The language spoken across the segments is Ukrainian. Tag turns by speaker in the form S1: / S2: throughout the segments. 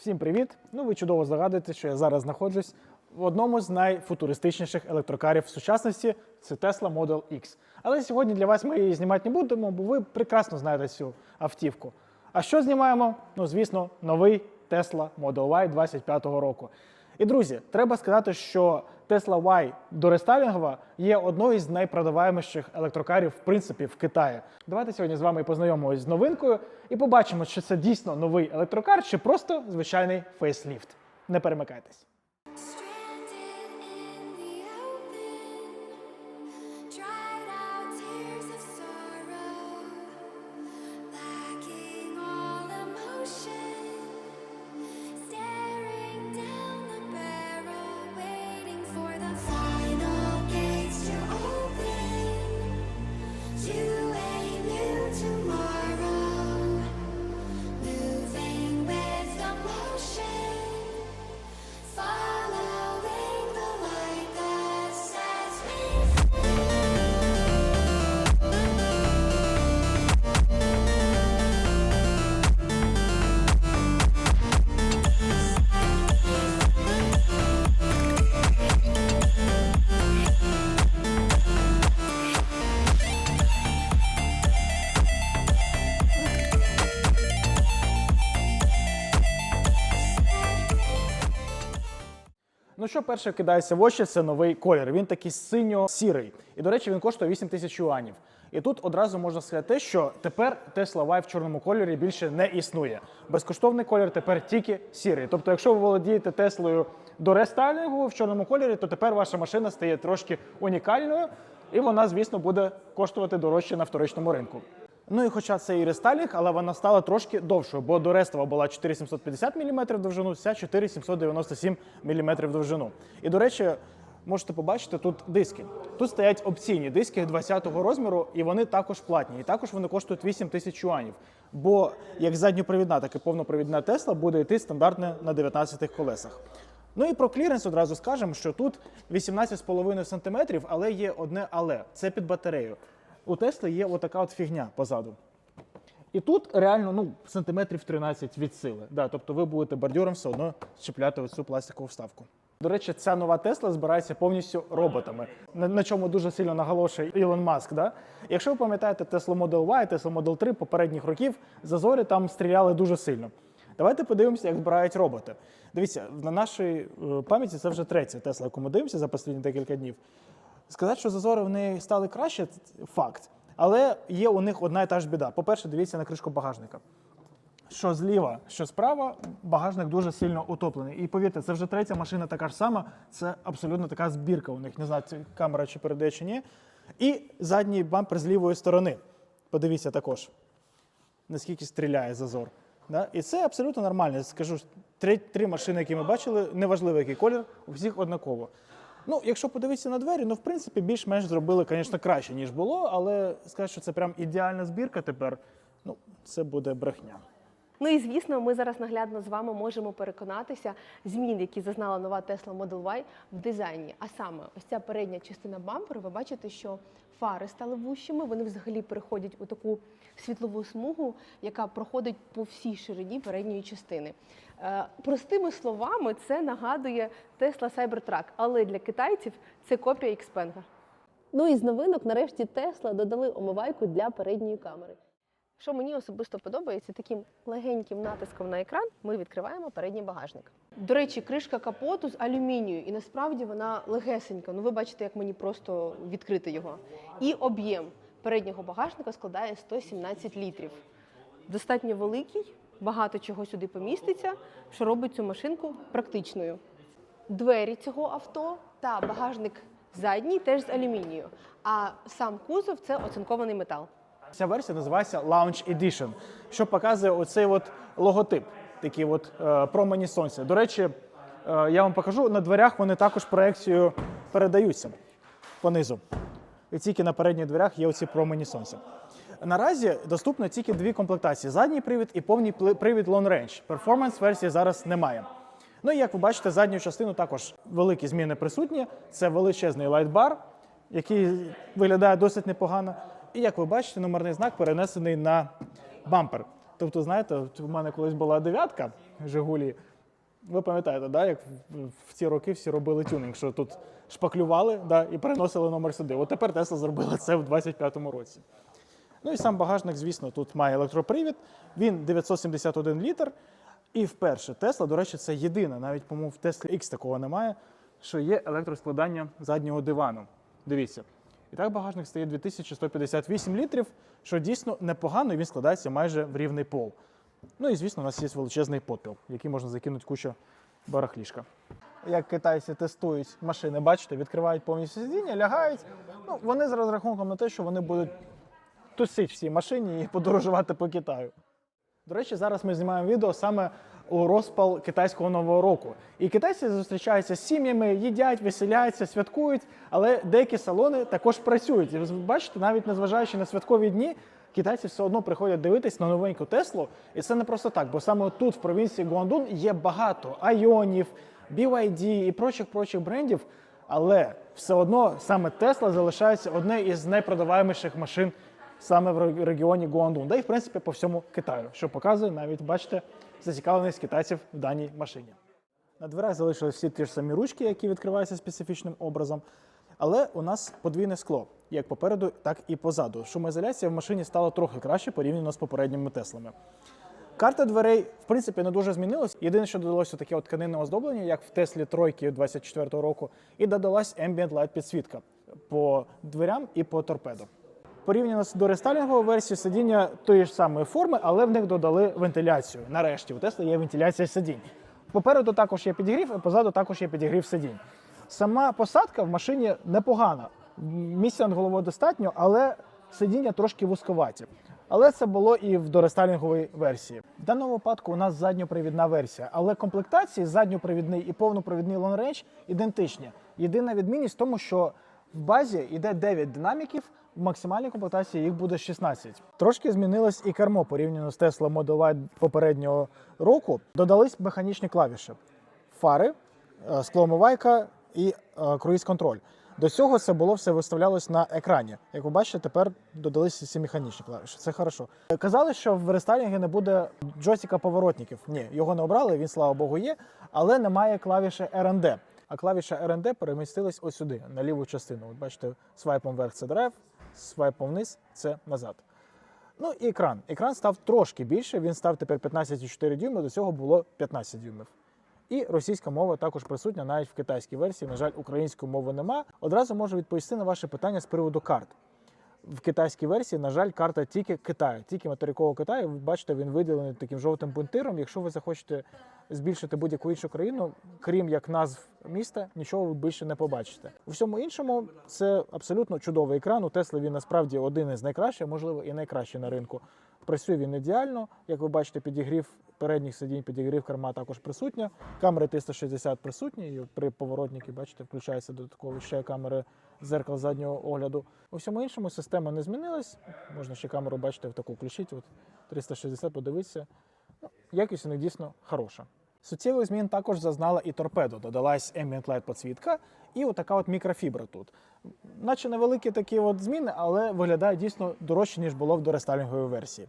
S1: Всім привіт! Ну ви чудово загадуєте, що я зараз знаходжусь в одному з найфутуристичніших електрокарів в сучасності це Tesla Model X. Але сьогодні для вас ми її знімати не будемо, бо ви прекрасно знаєте цю автівку. А що знімаємо? Ну, звісно, новий Tesla Model Y 25-го року. І друзі, треба сказати, що Tesla Y дорестайлінгова є одною з найпродаваєміших електрокарів, в принципі, в Китаї. Давайте сьогодні з вами познайомимось з новинкою і побачимо, чи це дійсно новий електрокар, чи просто звичайний фейсліфт. Не перемикайтесь. Ну що перше кидається в очі, це новий колір. Він такий синьо-сірий. І, до речі, він коштує 8 тисяч юанів. І тут одразу можна сказати що тепер Tesla Y в чорному кольорі більше не існує. Безкоштовний колір тепер тільки сірий. Тобто, якщо ви володієте Теслою до рестайлінгу в чорному кольорі, то тепер ваша машина стає трошки унікальною, і вона, звісно, буде коштувати дорожче на вторичному ринку. Ну і хоча це і рестайлінг, але вона стала трошки довшою, бо до Рестова була 4750 мм довжину, ця 4797 мм довжину. І до речі, можете побачити тут диски. Тут стоять опційні диски 20-го розміру, і вони також платні. І також вони коштують 8 тисяч юанів. Бо як задньопривідна, так і повнопривідна Тесла буде йти стандартне на 19 колесах. Ну і про кліренс одразу скажемо, що тут 18,5 см, але є одне але це під батарею. У Тесли є отака от фігня позаду. І тут реально ну, сантиметрів 13 від сили. Да, тобто ви будете бордюром все одно чіпляти оцю пластикову вставку. До речі, ця нова Тесла збирається повністю роботами, на, на чому дуже сильно наголошує Ілон Маск. Да? Якщо ви пам'ятаєте Tesla Model Y, Tesla Model 3 попередніх років, зазорі там стріляли дуже сильно. Давайте подивимося, як збирають роботи. Дивіться, на нашій е, пам'яті це вже третя Тесла, яку ми дивимося за останні декілька днів. Сказати, що зазори в неї стали краще, факт. Але є у них одна і та ж біда. По-перше, дивіться на кришку багажника. Що зліва, що справа, багажник дуже сильно утоплений. І повірте, це вже третя машина така ж сама. Це абсолютно така збірка у них. Не знаю, камера чи передає чи ні. І задній бампер з лівої сторони. Подивіться також, наскільки стріляє зазор. Да? І це абсолютно нормально. Скажу, три, три машини, які ми бачили, неважливо, який колір, у всіх однаково. Ну, якщо подивитися на двері, ну в принципі більш-менш зробили, звісно, краще, ніж було, але сказати, що це прям ідеальна збірка тепер, ну, це буде брехня.
S2: Ну і звісно, ми зараз наглядно з вами можемо переконатися змін, які зазнала нова Tesla Model Y в дизайні. А саме, ось ця передня частина бамперу, ви бачите, що фари стали вущими, вони взагалі переходять у таку світлову смугу, яка проходить по всій ширині передньої частини. Е, Простими словами, це нагадує Tesla Cybertruck, але для китайців це копія Xpeng. Ну і з новинок, нарешті, Tesla додали омивайку для передньої камери. Що мені особисто подобається, таким легеньким натиском на екран ми відкриваємо передній багажник. До речі, кришка капоту з алюмінію, і насправді вона легесенька. Ну ви бачите, як мені просто відкрити його. І об'єм переднього багажника складає 117 літрів. Достатньо великий, багато чого сюди поміститься, що робить цю машинку практичною. Двері цього авто та багажник задній теж з алюмінію. А сам кузов це оцинкований метал.
S1: Ця версія називається Lounge Edition, що показує оцей от логотип, такі от е, промені сонця. До речі, е, я вам покажу, на дверях вони також проекцією передаються понизу. І тільки на передніх дверях є оці промені сонця. Наразі доступно тільки дві комплектації: задній привід і повний привід Long Range. Перформанс версії зараз немає. Ну і як ви бачите, задню частину також великі зміни присутні. Це величезний лайтбар, який виглядає досить непогано. І як ви бачите, номерний знак перенесений на бампер. Тобто, знаєте, у мене колись була дев'ятка Жигулі, Ви пам'ятаєте, да, як в, в ці роки всі робили тюнінг, що тут шпаклювали да, і переносили номер сюди. От тепер Тесла зробила це в 25-му році. Ну і сам багажник, звісно, тут має електропривід. Він 971 літр. І вперше Тесла, до речі, це єдина, навіть, по-моєму, в Теслі X такого немає, що є електроскладання заднього дивану. Дивіться. І так багажник стає 2158 літрів, що дійсно непогано, і він складається майже в рівний пол. Ну і звісно, у нас є величезний подпіл, в який можна закинути кучу барахлішка. Як китайці тестують машини, бачите, відкривають повністю сидіння, лягають. Ну, вони з розрахунком на те, що вони будуть тусити в цій машині і подорожувати по Китаю. До речі, зараз ми знімаємо відео саме у розпал китайського нового року. І китайці зустрічаються з сім'ями, їдять, веселяються, святкують, але деякі салони також працюють. І ви бачите, навіть незважаючи на святкові дні, китайці все одно приходять дивитись на новеньку Теслу. І це не просто так, бо саме тут, в провінції Гуандун, є багато айонів, BYD і прочих прочих брендів. Але все одно саме Тесла залишається одне із найпродаваєміших машин саме в регіоні Гуандун, да і в принципі по всьому Китаю, що показує навіть, бачите, зацікавленість китайців в даній машині. На дверях залишились всі ті ж самі ручки, які відкриваються специфічним образом. Але у нас подвійне скло, як попереду, так і позаду. Шумоізоляція в машині стала трохи краще порівняно з попередніми Теслами. Карта дверей, в принципі, не дуже змінилась. Єдине, що додалося таке от тканинне оздоблення, як в Теслі тройки 24-го року, і додалась Ambient Light підсвітка по дверям і по торпедо. Порівняно з дорестайлінговою версією сидіння тої ж самої форми, але в них додали вентиляцію. Нарешті у Тесла є вентиляція сидінь. Попереду також є підігрів, а позаду також є підігрів сидінь. Сама посадка в машині непогана. Місця над головою достатньо, але сидіння трошки вузьковаті. Але це було і в дорестайлінговій версії. В даному випадку у нас задньопривідна версія, але комплектації задньопривідний і повнопривідний Long Range ідентичні. Єдина відмінність в тому, що в базі йде 9 динаміків, в максимальній комплектації їх буде 16. Трошки змінилось і кермо порівняно з Tesla Model Y попереднього року. Додались механічні клавіші, фари, е, склоомивайка і е, круїз-контроль. До цього це було все виставлялось на екрані. Як ви бачите, тепер додалися ці механічні клавіші. Це хорошо. Е, Казали, що в рестайлінгі не буде джойстика поворотників. Ні, його не обрали, він, слава Богу, є, але немає клавіші RND. А клавіша RND перемістилась ось сюди, на ліву частину. От бачите, свайпом вверх це драйв, свайпом вниз це назад. Ну і екран. Екран став трошки більше, він став тепер 15,4 дюйми, до цього було 15 дюймів. І російська мова також присутня навіть в китайській версії. На жаль, української мови нема. Одразу можу відповісти на ваше питання з приводу карт. В китайській версії, на жаль, карта тільки Китаю, тільки материкового Китаю. Ви бачите, він виділений таким жовтим пунктиром. Якщо ви захочете збільшити будь-яку іншу країну, крім як назв міста, нічого ви більше не побачите. У всьому іншому це абсолютно чудовий екран. У Тесли він насправді один із найкращих, можливо, і найкращий на ринку. Працює він ідеально. Як ви бачите, підігрів передніх сидінь, підігрів керма також присутня. Камери 360 присутні. І при поворотники, бачите, включається додатково ще камери зеркал заднього огляду. У всьому іншому система не змінилась. Можна ще камеру бачите в таку включити. От 360 подивитися. Ну, якість у них дійсно хороша. Суттєвих змін також зазнала і торпедо. Додалась Ambient Light підсвітка і отака от мікрофібра тут. Наче невеликі такі от зміни, але виглядає дійсно дорожче, ніж було в дорестайлінговій версії.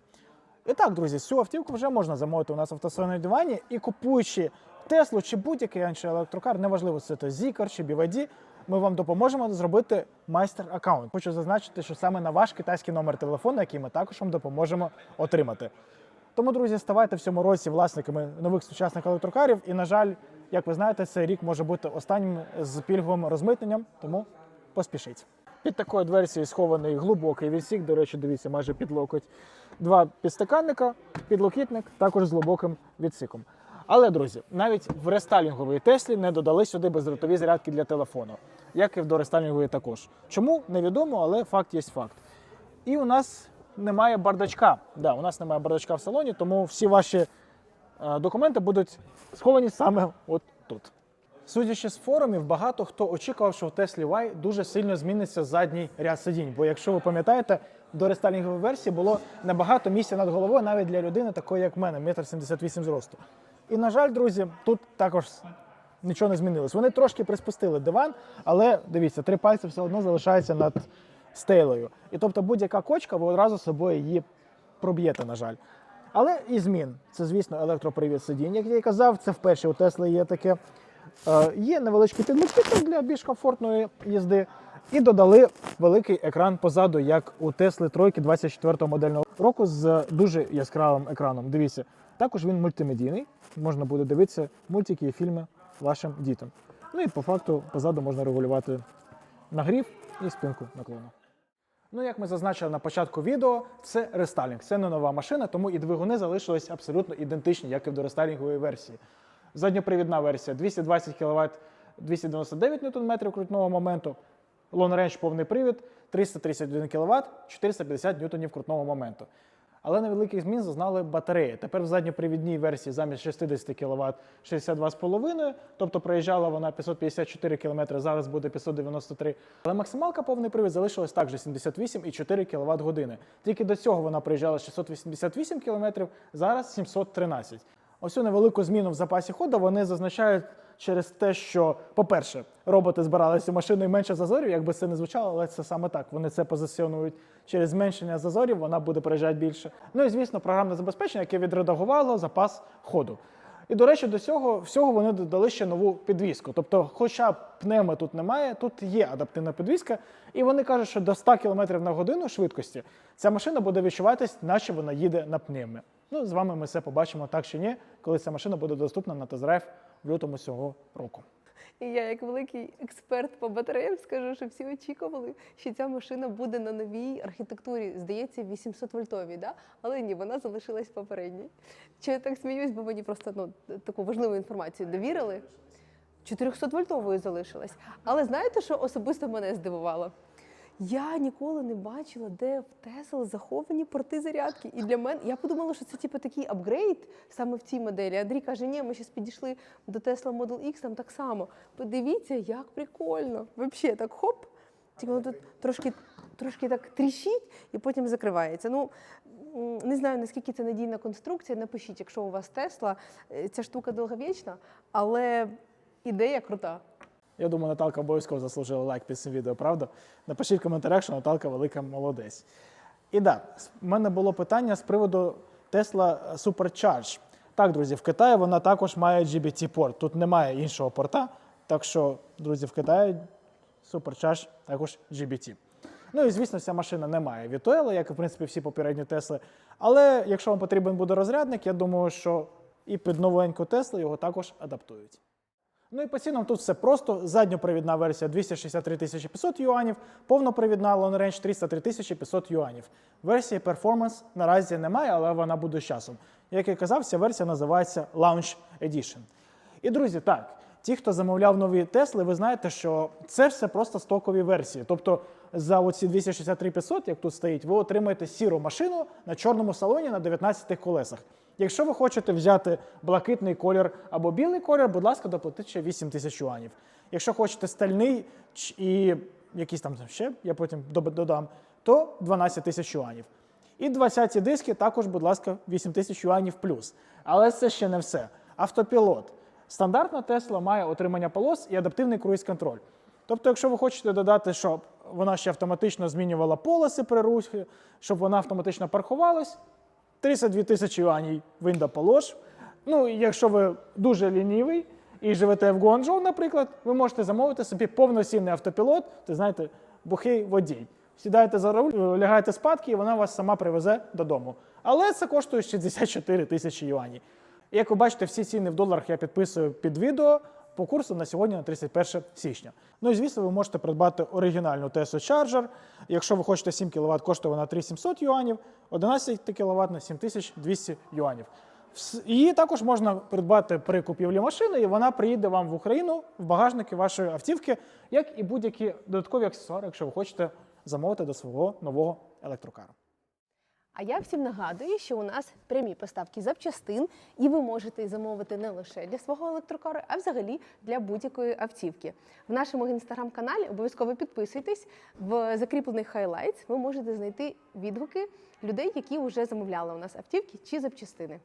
S1: І так, друзі, цю автівку вже можна замовити у нас в автосалоні дивані і купуючи Теслу чи будь-який інший електрокар, неважливо, це то Zikr чи BYD, ми вам допоможемо зробити майстер-аккаунт. Хочу зазначити, що саме на ваш китайський номер телефону, який ми також вам допоможемо отримати. Тому, друзі, ставайте в цьому році власниками нових сучасних електрокарів. І, на жаль, як ви знаєте, цей рік може бути останнім з пільговим розмитненням, тому поспішіть. Під такою версією схований глибокий відсік. До речі, дивіться, майже під локоть. Два підстаканника, підлокітник, також з глибоким відсіком. Але, друзі, навіть в рестайлінговій Теслі не додали сюди бездротові зарядки для телефону, як і в дорестайлінговій також. Чому невідомо, але факт є факт. І у нас немає бардачка. Да, у нас немає бардачка в салоні, тому всі ваші е, документи будуть сховані саме от тут. Судячи з форумів, багато хто очікував, що в Теслі Y дуже сильно зміниться задній ряд сидінь. Бо якщо ви пам'ятаєте, до рестайлінгової версії було набагато місця над головою навіть для людини, такої як мене, 1,78 м зросту. І на жаль, друзі, тут також нічого не змінилось. Вони трошки приспустили диван, але дивіться, три пальці все одно залишаються над стейлою. І тобто будь-яка кочка, ви одразу собою її проб'єте, на жаль. Але і змін. Це, звісно, електропривід сидінь, як я і казав, це вперше у Тесли є таке. Е, є невеличкий підміститель для більш комфортної їзди. І додали великий екран позаду, як у Тесли тройки 24-го модельного року з дуже яскравим екраном. Дивіться, також він мультимедійний. Можна буде дивитися мультики і фільми вашим дітям. Ну і по факту позаду можна регулювати нагрів і спинку наклону. Ну, як ми зазначили на початку відео, це рестайлінг. Це не нова машина, тому і двигуни залишились абсолютно ідентичні, як і до рестайлінгової версії. Задньопривідна версія 220 кВт, 299 Нм крутного моменту. Long Range повний привід 331 кВт, 450 Нм крутного моменту. Але невеликих змін зазнали батареї. Тепер в задньопривідній версії замість 60 кВт 62,5, тобто проїжджала вона 554 км, зараз буде 593. Але максималка повний привід залишилась також 78,4 кВт години. Тільки до цього вона проїжджала 688 км, зараз 713. Ось цю невелику зміну в запасі ходу вони зазначають через те, що, по-перше, роботи збиралися машиною менше зазорів, як би це не звучало, але це саме так. Вони це позиціонують через зменшення зазорів, вона буде проїжджати більше. Ну і звісно, програмне забезпечення, яке відредагувало запас ходу. І, до речі, до цього всього вони додали ще нову підвіску. Тобто, хоча б пневми тут немає, тут є адаптивна підвіска, і вони кажуть, що до 100 км на годину швидкості ця машина буде відчуватись, наче вона їде на пневмі. Ну, з вами ми це побачимо так чи ні, коли ця машина буде доступна на тест-драйв в лютому цього року.
S2: І я, як великий експерт по батареям, скажу, що всі очікували, що ця машина буде на новій архітектурі, здається, 800 вольтовій, да? але ні, вона залишилась попередній. Чи я так сміюсь, бо мені просто ну, таку важливу інформацію довірили. 400 вольтовою залишилась. Але знаєте, що особисто мене здивувало? Я ніколи не бачила, де в Tesla заховані порти зарядки. І для мене я подумала, що це типу такий апгрейд саме в цій моделі. Андрій каже: ні, ми зараз підійшли до Tesla Model X, там так само. Подивіться, як прикольно. Взагалі, так хоп. Тільки воно тут трошки, трошки так тріщить і потім закривається. Ну не знаю наскільки це надійна конструкція. Напишіть, якщо у вас Тесла, ця штука довговічна, але ідея крута.
S1: Я думаю, Наталка обов'язково заслужила лайк під цим відео, правда? Напишіть в коментарях, що Наталка велика молодець. І так, в мене було питання з приводу Tesla Supercharge. Так, друзі, в Китаї вона також має GBT-порт. Тут немає іншого порта. Так що, друзі, в Китаї Supercharge також GBT. Ну і звісно, ця машина не має VTL, як і в принципі всі попередні Тесли. Але якщо вам потрібен буде розрядник, я думаю, що і під новеньку Теслу його також адаптують. Ну і по цінам тут все просто. Задньопривідна версія 263 500 юанів, повнопривідна Long Range 303 500 юанів. Версії Performance наразі немає, але вона буде з часом. Як я казав, ця версія називається Launch Edition. І друзі, так, ті, хто замовляв нові Тесли, ви знаєте, що це все просто стокові версії. Тобто за оці 263 500, як тут стоїть, ви отримаєте сіру машину на чорному салоні на 19 колесах. Якщо ви хочете взяти блакитний колір або білий колір, будь ласка, доплатіть ще 8 тисяч юанів. Якщо хочете стальний і якийсь там ще, я потім додам, то 12 тисяч юанів. І 20 диски також, будь ласка, 8 тисяч юанів плюс. Але це ще не все. Автопілот. Стандартна Тесла має отримання полос і адаптивний круїз-контроль. Тобто, якщо ви хочете додати, щоб вона ще автоматично змінювала полоси при русі, щоб вона автоматично паркувалась, 32 тисячі юанів він полож. Ну, якщо ви дуже лінівий і живете в Гуанчжоу, наприклад, ви можете замовити собі повноцінний автопілот, ти знаєте, бухий водій. Сідаєте за руль, лягаєте спадки, і вона вас сама привезе додому. Але це коштує 64 тисячі юанів. Як ви бачите, всі ціни в доларах я підписую під відео по курсу на сьогодні на 31 січня. Ну і звісно, ви можете придбати оригінальну Tesla Charger. Якщо ви хочете 7 кВт, коштує вона 3700 юанів, 11 кВт на 7200 юанів. Її також можна придбати при купівлі машини, і вона приїде вам в Україну в багажники вашої автівки, як і будь-які додаткові аксесуари, якщо ви хочете замовити до свого нового електрокара.
S2: А я всім нагадую, що у нас прямі поставки запчастин, і ви можете замовити не лише для свого електрокару, а взагалі для будь-якої автівки. В нашому інстаграм-каналі обов'язково підписуйтесь. В закріплених хайлайтс ви можете знайти відгуки людей, які вже замовляли у нас автівки чи запчастини.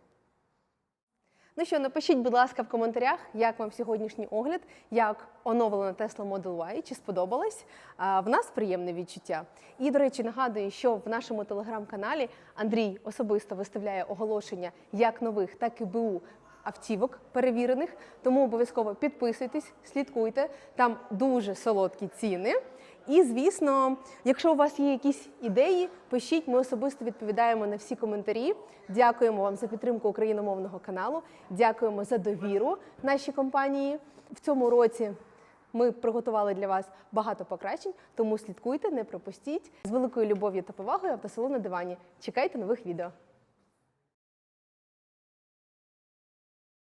S2: Ну що, напишіть, будь ласка, в коментарях, як вам сьогоднішній огляд, як оновлена Tesla Model Y, чи сподобалось. А, В нас приємне відчуття. І, до речі, нагадую, що в нашому телеграм-каналі Андрій особисто виставляє оголошення як нових, так і БУ автівок перевірених. Тому обов'язково підписуйтесь, слідкуйте. Там дуже солодкі ціни. І, звісно, якщо у вас є якісь ідеї, пишіть, ми особисто відповідаємо на всі коментарі. Дякуємо вам за підтримку україномовного каналу. Дякуємо за довіру нашій компанії. В цьому році ми приготували для вас багато покращень, тому слідкуйте, не пропустіть. З великою любов'ю та повагою автосалон на дивані. Чекайте нових відео.